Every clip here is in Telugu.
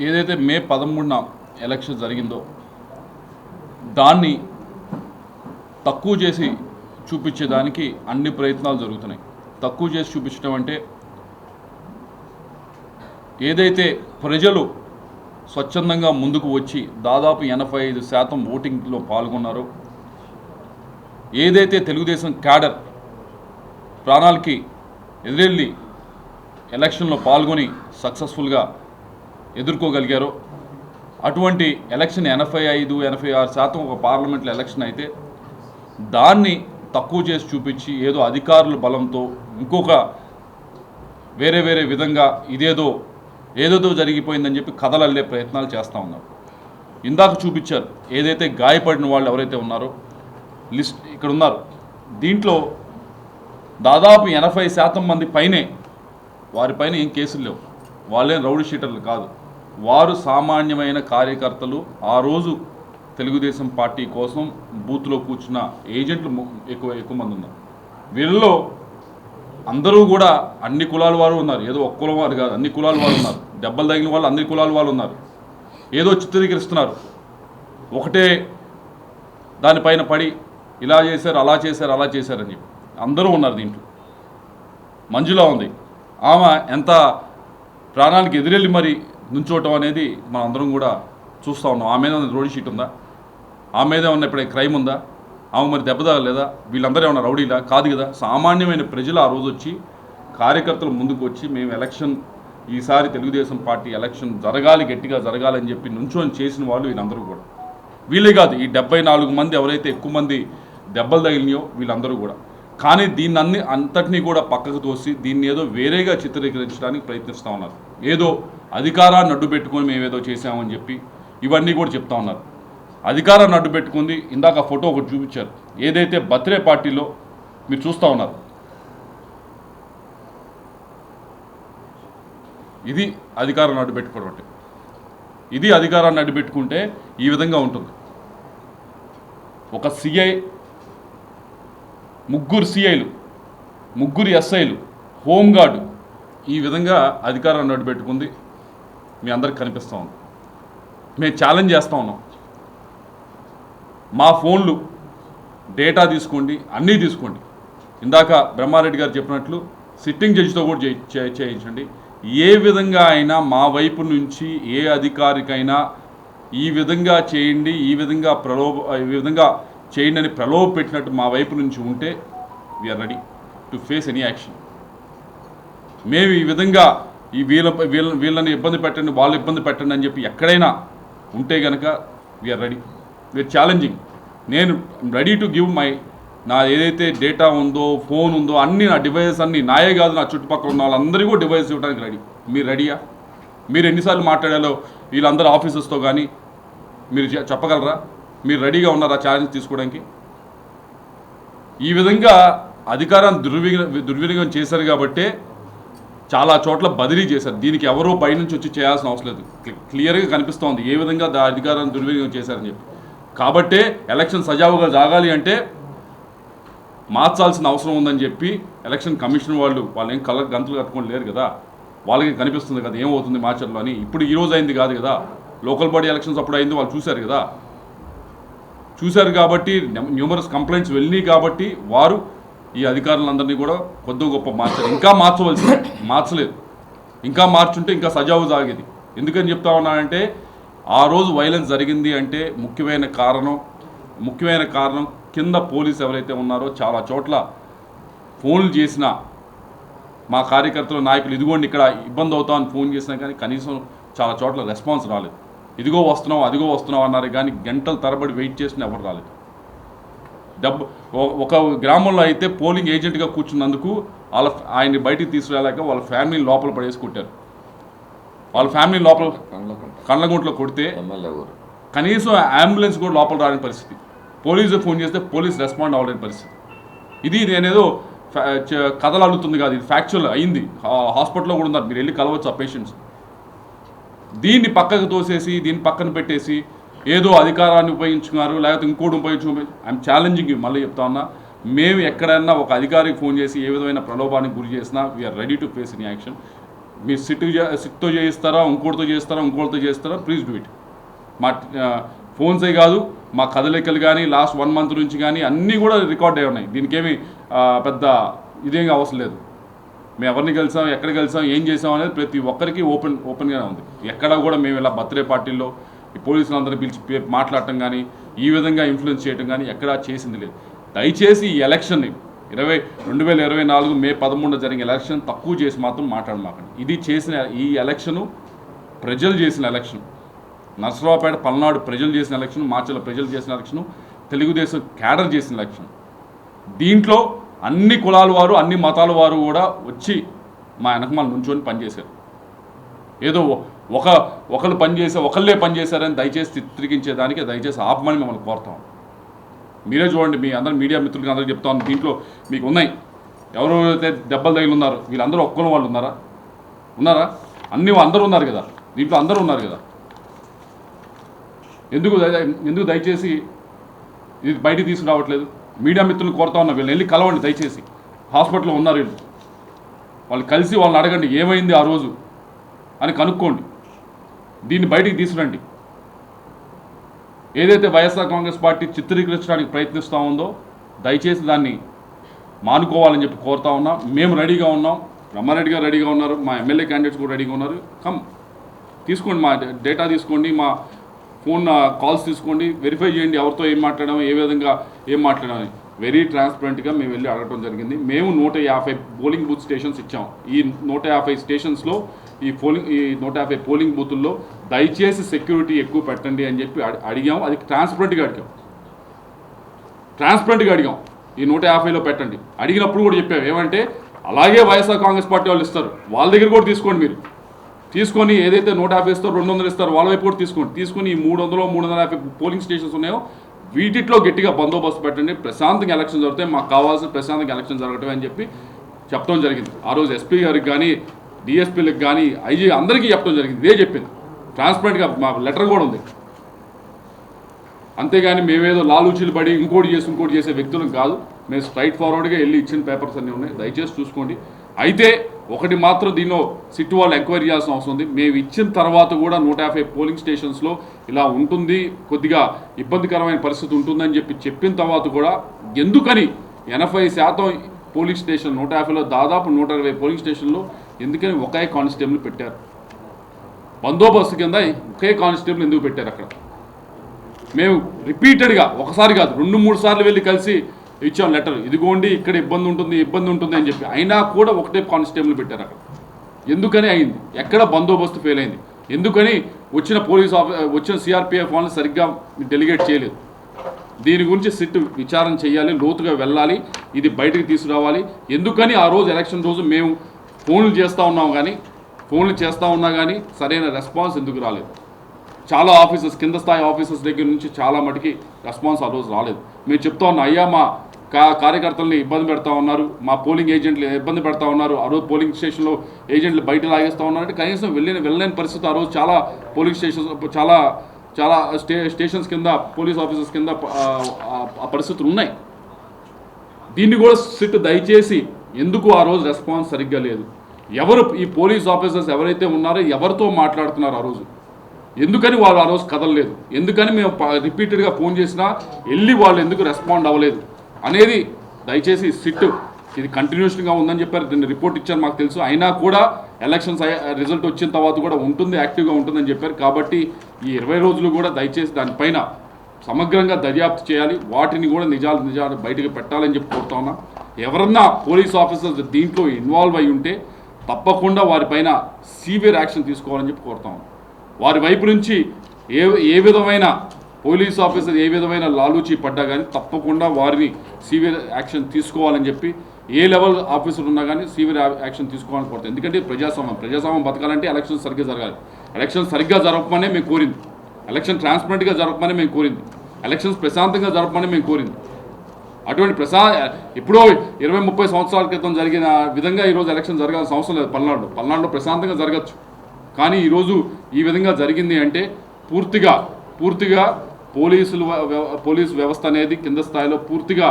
ఏదైతే మే పదమూడున ఎలక్షన్ జరిగిందో దాన్ని తక్కువ చేసి చూపించేదానికి అన్ని ప్రయత్నాలు జరుగుతున్నాయి. తక్కువ చేసి చూపించడం అంటే ఏదైతే ప్రజలు స్వచ్ఛందంగా ముందుకు వచ్చి దాదాపు ఎనభై ఐదు శాతం ఓటింగ్లో పాల్గొన్నారో ఏదైతే తెలుగుదేశం క్యాడర్ ప్రాణాలకి ఎదురెళ్ళి ఎలక్షన్లో పాల్గొని సక్సెస్ఫుల్గా ఎదుర్కోగలిగారో? అటువంటి ఎలక్షన్ ఎనభై ఐదు ఎనభై ఆరు శాతం ఒక పార్లమెంట్లో ఎలక్షన్ అయితే దాన్ని తక్కువ చేసి చూపించి ఏదో అధికారుల బలంతో ఇంకొక వేరే వేరే విధంగా ఇదేదో ఏదేదో జరిగిపోయిందని చెప్పి కథలు అల్లే ప్రయత్నాలు చేస్తూ ఉన్నారు. ఇందాక చూపించారు ఏదైతే గాయపడిన వాళ్ళు ఎవరైతే ఉన్నారో లిస్ట్ ఇక్కడ ఉన్నారు. దీంట్లో దాదాపు ఎనభై శాతం మంది పైనే వారిపైన ఏం కేసులు లేవు. వాళ్ళేం రౌడీ షీటర్లు కాదు. వారు సామాన్యమైన కార్యకర్తలు. ఆ రోజు తెలుగుదేశం పార్టీ కోసం బూత్లో కూర్చున్న ఏజెంట్లు ఎక్కువ ఎక్కువ మంది ఉన్నారు. వీళ్ళలో అందరూ కూడా అన్ని కులాల వారు ఉన్నారు. ఏదో ఒక్క కులం వారు కాదు అన్ని కులాల వారు ఉన్నారు. దెబ్బలు తగిలిన వాళ్ళు అన్ని కులాల వాళ్ళు ఉన్నారు. ఏదో చిత్రీకరిస్తున్నారు. ఒకటే దానిపైన పడి ఇలా చేశారు అలా చేశారు అలా చేశారని చెప్పి. అందరూ ఉన్నారు దీంట్లో. మంజులా ఉంది. ఆమె ఎంత ప్రాణానికి ఎదురెళ్ళి మరి నుంచోవటం అనేది మనం అందరం కూడా చూస్తూ ఉన్నాం. ఆమె మీద రోడ్ షీట్ ఉందా? ఆమె మీద ఉన్న ఇప్పుడు క్రైమ్ ఉందా? ఆమె మరి దెబ్బదా లేదా వీళ్ళందరూ ఏమన్నా రౌడీలా? కాదు కదా. సామాన్యమైన ప్రజలు ఆ రోజు వచ్చి కార్యకర్తలు ముందుకు వచ్చి మేము ఎలక్షన్ ఈసారి తెలుగుదేశం పార్టీ ఎలక్షన్ జరగాలి గట్టిగా జరగాలని చెప్పి నుంచొని చేసిన వాళ్ళు వీళ్ళందరూ కూడా. వీళ్ళే కాదు ఈ డెబ్బై నాలుగు మంది ఎవరైతే ఎక్కువ మంది దెబ్బలు తగిలినాయో వీళ్ళందరూ కూడా. కానీ దీన్ని అన్ని అంతటినీ కూడా పక్కకు తోసి దీన్ని ఏదో వేరేగా చిత్రీకరించడానికి ప్రయత్నిస్తూ ఉన్నారు. ఏదో అధికారాన్ని అడ్డు పెట్టుకొని మేము ఏదో చేసామని చెప్పి ఇవన్నీ కూడా చెప్తా ఉన్నారు. అధికారాన్ని అడ్డు పెట్టుకుంది ఇందాక ఫోటో ఒకటి చూపించారు. ఏదైతే బర్త్డే పార్టీలో మీరు చూస్తూ ఉన్నారు. ఇది అధికారాన్ని అడ్డు పెట్టుకోవడం అంటే. ఇది అధికారాన్ని అడ్డు పెట్టుకుంటే ఈ విధంగా ఉంటుంది. ఒక సిఐ ముగ్గురు సిఐలు ముగ్గురు ఎస్ఐలు హోంగార్డు ఈ విధంగా అధికారాన్ని అడ్డు పెట్టుకుంది. మీ అందరికి కనిపిస్తూ ఉంది. మేము ఛాలెంజ్ చేస్తూ ఉన్నాం. మా ఫోన్లు డేటా తీసుకోండి అన్నీ తీసుకోండి. ఇందాక బ్రహ్మారెడ్డి గారు చెప్పినట్లు సిట్టింగ్ జడ్జితో కూడా చే- చేయించండి. ఏ విధంగా అయినా మా వైపు నుంచి ఏ అధికారికైనా ఈ విధంగా చేయండి ఈ విధంగా ప్రలోభ ఈ విధంగా చేయండి అని ప్రలోభ పెట్టినట్టు మా వైపు నుంచి ఉంటే we are ready to face any action మేము ఈ విధంగా ఈ వీళ్ళ వీళ్ళ వీళ్ళని ఇబ్బంది పెట్టండి వాళ్ళు ఇబ్బంది పెట్టండి అని చెప్పి ఎక్కడైనా ఉంటే కనుక we are ready we are challenging నేను రెడీ టు గివ్ మై నా ఏదైతే డేటా ఉందో ఫోన్ ఉందో అన్ని నా డివైజెస్ అన్ని నాయే కాదు నా చుట్టుపక్కల ఉన్న వాళ్ళందరికీ కూడా డివైస్ ఇవ్వడానికి రెడీ మీరు రెడీయా మీరు ఎన్నిసార్లు మాట్లాడాలో వీళ్ళందరూ ఆఫీసర్స్తో కానీ మీరు చె- చెప్పగలరా? మీరు రెడీగా ఉన్నారా ఛాలెంజ్ తీసుకోవడానికి? ఈ విధంగా అధికారాన్ని దుర్వినియోగం దుర్వినియోగం చేశారు కాబట్టే చాలా చోట్ల బదిలీ చేశారు. దీనికి ఎవరో పైనుంచి వచ్చి చేయాల్సిన అవసరం లేదు. క్లియర్గా కనిపిస్తోంది. ఏ విధంగా దా అధికారాన్ని దుర్వినియోగం చేశారని చెప్పి. కాబట్టే ఎలక్షన్ సజావుగా జాగాలి అంటే మార్చాల్సిన అవసరం ఉందని చెప్పి ఎలక్షన్ కమిషన్ వాళ్ళు వాళ్ళు ఏం కళ్ళ గంతులు కట్టుకొని లేరు కదా. వాళ్ళకి కనిపిస్తుంది కదా ఏమవుతుంది మార్చర్లో అని. ఇప్పుడు ఈరోజు అయింది కాదు కదా. లోకల్ బాడీ ఎలక్షన్స్ అప్పుడు అయింది వాళ్ళు చూశారు కదా. చూశారు కాబట్టి న్యూమరస్ కంప్లైంట్స్ వెళ్ళినాయి కాబట్టి వారు ఈ అధికారులందరినీ కూడా కొద్ది గొప్ప మార్చారు. ఇంకా మార్చవలసింది. మార్చలేదు. ఇంకా మార్చుంటే ఇంకా సజావు సాగేది. ఎందుకని చెప్తా ఉన్నానంటే ఆ రోజు వైలెన్స్ జరిగింది అంటే ముఖ్యమైన కారణం ముఖ్యమైన కారణం కింద పోలీస్ ఎవరైతే ఉన్నారో చాలా చోట్ల ఫోన్లు చేసిన మా కార్యకర్తలు నాయకులు ఇదిగోండి ఇక్కడ ఇబ్బంది అవుతామని ఫోన్ చేసినా కానీ కనీసం చాలా చోట్ల రెస్పాన్స్ రాలేదు. ఇదిగో వస్తున్నాం అదిగో వస్తున్నాం అన్నారు కానీ గంటల తరబడి వెయిట్ చేసిన ఎవరు రాలేదు. డబ్బు ఒక గ్రామంలో అయితే పోలింగ్ ఏజెంట్గా కూర్చున్నందుకు వాళ్ళ ఆయన్ని బయటికి తీసుకురాలేక వాళ్ళ ఫ్యామిలీ లోపల పడేసి కొట్టారు. వాళ్ళ ఫ్యామిలీ లోపల కళ్ళగుంట్లో కొడితే కనీసం అంబులెన్స్ కూడా లోపల రాని పరిస్థితి. పోలీసు ఫోన్ చేస్తే పోలీస్ రెస్పాండ్ అవ్వలేని పరిస్థితి. ఇది నేనేదో కథలు అల్లుతుంది కాదు ఇది ఫ్యాక్చువల్ అయింది. హాస్పిటల్లో కూడా ఉన్నారు. మీరు వెళ్ళి కలవచ్చు ఆ పేషెంట్స్ దీన్ని పక్కకు తోసేసి దీన్ని పక్కన పెట్టేసి ఏదో అధికారాన్ని ఉపయోగించుకున్నారు లేకపోతే ఇంకోటి ఉపయోగించు ఐఎమ్ ఛాలెంజింగ్ మళ్ళీ చెప్తా ఉన్నా మేము ఎక్కడైనా ఒక అధికారికి ఫోన్ చేసి ఏ విధమైన ప్రలోభానికి గురి చేసినా we are ready to face in action మీరు సిట్ సిట్తో చేయిస్తారా ఇంకోటితో చేస్తారా ఇంకోటితో చేస్తారా ప్లీజ్ డూ ఇట్ మా ఫోన్సే కాదు మా కదలికలు కానీ లాస్ట్ వన్ మంత్ నుంచి కానీ అన్నీ కూడా రికార్డ్ అయి ఉన్నాయి. దీనికేమి పెద్ద ఇదేం అవసరం లేదు. మేము ఎవరిని కలిసాం ఎక్కడ కలిసాం ఏం చేసాం అనేది ప్రతి ఒక్కరికి ఓపెన్ ఓపెన్గానే ఉంది. ఎక్కడ కూడా మేము ఇలా బర్త్డే పార్టీల్లో ఈ పోలీసులందరూ పిలిచి మాట్లాడటం కానీ ఈ విధంగా ఇన్ఫ్లుయెన్స్ చేయడం కానీ ఎక్కడా చేసింది లేదు. దయచేసి ఈ ఎలక్షన్ని ఇరవై రెండు వేల ఇరవై నాలుగు మే పదమూడున జరిగిన ఎలక్షన్ తక్కువ చేసి మాత్రం మాట్లాడమాకండి. ఇది చేసిన ఈ ఎలక్షను ప్రజలు చేసిన ఎలక్షన్. నర్సరావుపేట పల్నాడు ప్రజలు చేసిన ఎలక్షన్ మాచల ప్రజలు చేసిన ఎలక్షన్ తెలుగుదేశం క్యాడర్ చేసిన ఎలక్షన్. దీంట్లో అన్ని కులాల వారు అన్ని మతాల వారు కూడా వచ్చి మా వెనకమాల నుంచొని పనిచేశారు. ఏదో ఒక ఒకరు పనిచేసే ఒకళ్ళే పనిచేశారని దయచేసి చిత్రీకరించేదానికి దయచేసి ఆపమని మిమ్మల్ని కోరుతాం మీరే చూడండి మీ అందరు మీడియా మిత్రులకి అందరికీ చెప్తాను దీంట్లో మీకు ఉన్నాయి ఎవరైతే దెబ్బలు తగిలి ఉన్నారో వీళ్ళందరూ ఒక్కరు వాళ్ళు ఉన్నారా? ఉన్నారా? అన్ని అందరూ ఉన్నారు కదా? దీంట్లో అందరూ ఉన్నారు కదా? ఎందుకు ఎందుకు దయచేసి ఇది బయటికి తీసుకురావట్లేదు? మీడియా మిత్రులు కోరుతా ఉన్నా వీళ్ళని వెళ్ళి కలవండి దయచేసి. హాస్పిటల్లో ఉన్నారు వీళ్ళు. వాళ్ళు కలిసి వాళ్ళని అడగండి ఏమైంది ఆ రోజు అని కనుక్కోండి. దీన్ని బయటికి తీసుకురండి. ఏదైతే వైఎస్ఆర్ కాంగ్రెస్ పార్టీ చిత్రీకరించడానికి ప్రయత్నిస్తూ ఉందో దయచేసి దాన్ని మానుకోవాలని చెప్పి కోరుతా ఉన్నాం. మేము రెడీగా ఉన్నాం. రమ్మారెడ్డి గారు రెడీగా ఉన్నారు. మా ఎమ్మెల్యే క్యాండిడేట్స్ కూడా రెడీగా ఉన్నారు. కమ్ తీసుకోండి మా డేటా తీసుకోండి మా ఫోన్ కాల్స్ తీసుకోండి. వెరిఫై చేయండి ఎవరితో ఏం మాట్లాడాము ఏ విధంగా ఏం మాట్లాడామని వెరీ ట్రాన్స్పరెంట్గా మేము వెళ్ళి అడగటం జరిగింది. మేము నూట యాభై పోలింగ్ బూత్ స్టేషన్స్ ఇచ్చాం. ఈ నూట యాభై స్టేషన్స్లో ఈ పోలింగ్ ఈ నూట యాభై పోలింగ్ బూతుల్లో దయచేసి సెక్యూరిటీ ఎక్కువ పెట్టండి అని చెప్పి అడిగాము అడిగాం. అది ట్రాన్స్పరెంట్గా అడిగాం. ట్రాన్స్పరెంట్గా అడిగాం. ఈ నూట యాభైలో పెట్టండి. అడిగినప్పుడు కూడా చెప్పాము ఏమంటే అలాగే వైఎస్ఆర్ కాంగ్రెస్ పార్టీ వాళ్ళు ఇస్తారు. వాళ్ళ దగ్గర కూడా తీసుకోండి మీరు. తీసుకొని ఏదైతే నూట యాభై ఇస్తారో రెండు వందలు ఇస్తారో వాళ్ళ వైపు కూడా తీసుకోండి. తీసుకొని ఈ మూడు వందలు మూడు వందల యాభై పోలింగ్ స్టేషన్స్ ఉన్నాయో వీటిలో గట్టిగా బందోబస్తు పెట్టండి. ప్రశాంతంగా ఎలక్షన్ జరుగుతాయి. మాకు కావాల్సిన ప్రశాంతంగా ఎలక్షన్ జరగటమే అని చెప్పి చెప్పడం జరిగింది. ఆ రోజు ఎస్పీ గారికి కానీ డిఎస్పీలకు కానీ ఐజీ అందరికీ చెప్పడం జరిగింది. ఇదే చెప్పింది. ట్రాన్స్పరెంట్గా మా లెటర్ కూడా ఉంది. అంతేగాని మేమేదో లాలూచీలు పడి ఇంకోటి చేసి ఇంకోటి చేసే వ్యక్తులం కాదు. మేము స్ట్రైట్ ఫార్వర్డ్గా వెళ్ళి ఇచ్చిన పేపర్స్ అన్నీ ఉన్నాయి. దయచేసి చూసుకోండి. అయితే ఒకటి మాత్రం దీనిలో సిట్ వాళ్ళు ఎంక్వైరీ చేయాల్సిన అవసరం ఉంది. మేము ఇచ్చిన తర్వాత కూడా నూట యాభై పోలింగ్ స్టేషన్స్లో ఇలా ఉంటుంది. కొద్దిగా ఇబ్బందికరమైన పరిస్థితి ఉంటుందని చెప్పి చెప్పిన తర్వాత కూడా ఎందుకని ఎనభై శాతం పోలింగ్ స్టేషన్ నూట యాభైలో దాదాపు నూట ఇరవై పోలింగ్ స్టేషన్లో ఎందుకని ఒకే కానిస్టేబుల్ పెట్టారు? బందోబస్తు కింద ఒకే కానిస్టేబుల్ ఎందుకు పెట్టారు అక్కడ? మేము రిపీటెడ్గా ఒకసారి కాదు రెండు మూడు సార్లు వెళ్ళి కలిసి ఇచ్చాం లెటర్. ఇదిగోండి ఇక్కడ ఇబ్బంది ఉంటుంది ఇబ్బంది ఉంటుంది అని చెప్పి. అయినా కూడా ఒకటే కానిస్టేబుల్ పెట్టారు అక్కడ. ఎందుకని అయింది? ఎక్కడ బందోబస్తు ఫెయిల్ అయింది? ఎందుకని వచ్చిన పోలీస్ ఆఫీ వచ్చిన సిఆర్పిఎఫ్ వాళ్ళని సరిగ్గా డెలిగేట్ చేయలేదు? దీని గురించి సిట్ విచారణ చేయాలి లోతుగా వెళ్ళాలి ఇది బయటకు తీసుకురావాలి. ఎందుకని ఆ రోజు ఎలక్షన్ రోజు మేము ఫోన్లు చేస్తూ ఉన్నాం కానీ ఫోన్లు చేస్తూ ఉన్నా కానీ సరైన రెస్పాన్స్ ఎందుకు రాలేదు. చాలా ఆఫీసర్స్ కింద స్థాయి ఆఫీసర్స్ దగ్గర నుంచి చాలా మటుకి రెస్పాన్స్ ఆ రోజు రాలేదు. మేము చెప్తా ఉన్నాం అయ్యా మా కా కార్యకర్తల్ని ఇబ్బంది పెడతా ఉన్నారు మా పోలింగ్ ఏజెంట్లు ఇబ్బంది పెడతా ఉన్నారు ఆ రోజు పోలింగ్ స్టేషన్లో ఏజెంట్లు బయట లాగేస్తూ ఉన్నారంటే కనీసం వెళ్ళిన వెళ్ళలేని పరిస్థితి ఆ రోజు చాలా పోలింగ్ స్టేషన్స్ చాలా చాలా స్టే స్టేషన్స్ కింద పోలీస్ ఆఫీసర్స్ కింద ఆ పరిస్థితులు ఉన్నాయి. దీన్ని కూడా సిట్ దయచేసి ఎందుకు ఆ రోజు రెస్పాన్స్ సరిగ్గా లేదు? ఎవరు ఈ పోలీస్ ఆఫీసర్స్ ఎవరైతే ఉన్నారో ఎవరితో మాట్లాడుతున్నారు ఆ రోజు? ఎందుకని వాళ్ళు ఆ రోజు కదలలేదు? ఎందుకని మేము రిపీటెడ్గా ఫోన్ చేసినా వెళ్ళి వాళ్ళు ఎందుకు రెస్పాండ్ అవ్వలేదు? అనేది దయచేసి సిట్ ఇది కంటిన్యూషన్గా ఉందని చెప్పారు. దీన్ని రిపోర్ట్ ఇచ్చారు మాకు తెలుసు. అయినా కూడా ఎలక్షన్స్ రిజల్ట్ వచ్చిన తర్వాత కూడా ఉంటుంది యాక్టివ్గా ఉంటుందని చెప్పారు. కాబట్టి ఈ ఇరవై రోజులు కూడా దయచేసి దానిపైన సమగ్రంగా దర్యాప్తు చేయాలి. వాటిని కూడా నిజాలు నిజాలు బయటకు పెట్టాలని చెప్పి కోరుతా ఉన్నా. ఎవరన్నా పోలీస్ ఆఫీసర్స్ దీంట్లో ఇన్వాల్వ్ అయి ఉంటే తప్పకుండా వారిపైన సీవియర్ యాక్షన్ తీసుకోవాలని చెప్పి కోరుతాం వారి వైపు నుంచి ఏ ఏ విధమైన పోలీస్ ఆఫీసర్ ఏ విధమైన లాలూచి పడ్డా కానీ తప్పకుండా వారిని సీవియర్ యాక్షన్ తీసుకోవాలని చెప్పి ఏ లెవెల్ ఆఫీసర్ ఉన్నా కానీ సీవియర్ యాక్షన్ తీసుకోవాలని కోరుతాం. ఎందుకంటే ప్రజాస్వామ్యం ప్రజాస్వామ్యం బతకాలంటే ఎలక్షన్ సరిగ్గా జరగాలి. ఎలక్షన్ సరిగ్గా జరపమనే మేము కోరింది. ఎలక్షన్ ట్రాన్స్పరెంట్గా జరపమని మేము కోరింది. ఎలక్షన్స్ ప్రశాంతంగా జరపమని మేము కోరింది. అటువంటి ప్రసా ఎప్పుడో ఇరవై ముప్పై సంవత్సరాల క్రితం జరిగిన విధంగా ఈరోజు ఎలక్షన్ జరగాల్సిన అవసరం లేదు. పల్నాడులో పల్నాడులో ప్రశాంతంగా జరగచ్చు. కానీ ఈరోజు ఈ విధంగా జరిగింది అంటే పూర్తిగా పూర్తిగా పోలీసులు పోలీసు వ్యవస్థ అనేది కింద స్థాయిలో పూర్తిగా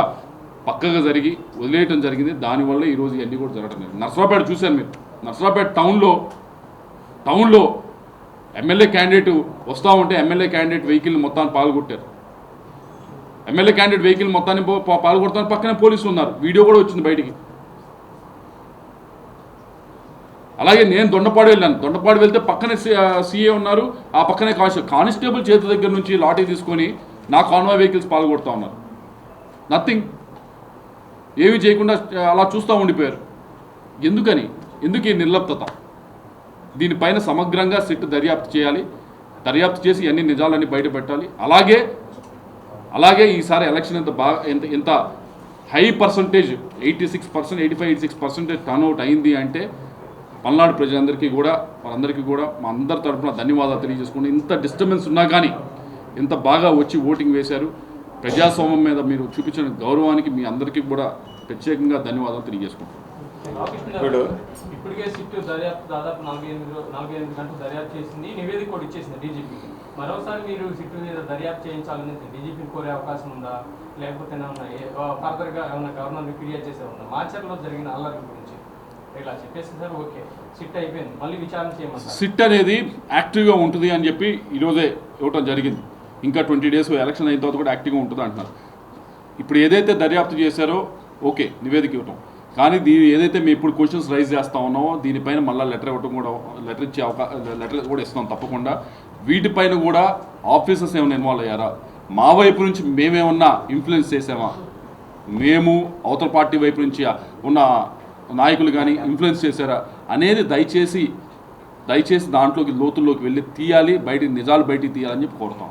పక్కగా జరిగి వదిలేయటం జరిగింది. దానివల్ల ఈరోజు ఇవన్నీ కూడా జరగడం లేదు. నర్సరాపేట చూశాను మీరు. నర్సరాపేట టౌన్లో టౌన్లో ఎమ్మెల్యే క్యాండిడేట్ వస్తూ ఉంటే ఎమ్మెల్యే క్యాండిడేట్ వెహికల్ మొత్తాన్ని పాల్గొట్టారు. ఎమ్మెల్యే క్యాండిడేట్ వెహికల్ మొత్తాన్ని పాల్గొడతాను. పక్కనే పోలీసులు ఉన్నారు. వీడియో కూడా వచ్చింది బయటికి. అలాగే నేను దొండపాడు వెళ్ళాను. దొండపాడు వెళ్తే పక్కనే సీఏ ఉన్నారు. ఆ పక్కనే కానిస్టేబుల్ కానిస్టేబుల్ చేతి దగ్గర నుంచి లాఠీ తీసుకొని నా కాన్వాయ్ వెహికల్స్ పాల్గొడతా ఉన్నారు. నథింగ్ ఏమీ చేయకుండా అలా చూస్తూ ఉండిపోయారు. ఎందుకని? ఎందుకు ఈ నిర్లప్తత? దీనిపైన సమగ్రంగా సిట్ దర్యాప్తు చేయాలి. దర్యాప్తు చేసి అన్ని నిజాలన్నీ బయట పెట్టాలి అలాగే అలాగే ఈసారి ఎలక్షన్ ఎంత బాగా ఎంత ఎంత high percentage eighty six percent eighty five eighty six percentage turnout అయింది అంటే పల్నాడు ప్రజలందరికీ కూడా వాళ్ళందరికీ కూడా మా అందరి తరపున ధన్యవాదాలు తెలియజేసుకుంటూ ఇంత డిస్టర్బెన్స్ ఉన్నా కానీ ఇంత బాగా వచ్చి ఓటింగ్ వేశారు. ప్రజాస్వామ్యం మీద మీరు చూపించిన గౌరవానికి మీ అందరికీ కూడా ప్రత్యేకంగా ధన్యవాదాలు తెలియజేసుకుంటాం ఇప్పుడు ఇప్పటికే సిట్ దర్యాప్తు దాదాపు నలభై ఎనిమిది నలభై ఎనిమిది గంటలు దర్యాప్తు చేసింది నివేదిక కూడా ఇచ్చేసింది డీజీపీకి. మరోసారి మీరు సిట్ మీద దర్యాప్తు చేయించాలని డీజీపీని కోరే అవకాశం ఉందా? లేకపోతే ఏమన్నా ఫర్దర్గా ఏమన్నా గవర్నర్ ఫిర్యాదు చేసే ఉందా? మాచర్లో జరిగిన అల్లర్ల గురించి. ఇలా చెప్పేసి సార్ ఓకే. సిట్ అయిపోయింది. మళ్ళీ విచారణ చేయమంటారు? సిట్ అనేది యాక్టివ్గా ఉంటుంది అని చెప్పి ఈరోజే ఇవ్వటం జరిగింది. ఇంకా ట్వంటీ డేస్ ఎలక్షన్ అయిన తర్వాత కూడా యాక్టివ్గా ఉంటుంది అంటున్నారు. ఇప్పుడు ఏదైతే దర్యాప్తు చేశారో ఓకే నివేదిక ఇవ్వటం. కానీ దీని ఏదైతే మేము ఇప్పుడు క్వశ్చన్స్ రైజ్ చేస్తా ఉన్నామో దీనిపైన మళ్ళీ లెటర్ ఇవ్వడం కూడా లెటర్ ఇచ్చే అవకాశం లెటర్ కూడా ఇస్తాం తప్పకుండా. వీటిపైన కూడా ఆఫీసర్స్ ఏమైనా ఇన్వాల్వ్ అయ్యారా? మా వైపు నుంచి మేమేమన్నా ఇన్ఫ్లుయెన్స్ చేసామా మేము అవతల పార్టీ వైపు నుంచి ఉన్న నాయకులు కానీ ఇన్ఫ్లుయెన్స్ చేశారా? అనేది దయచేసి దయచేసి దాంట్లోకి లోతుల్లోకి వెళ్ళి తీయాలి బయట నిజాలు బయటికి తీయాలని చెప్పి కోరుతాం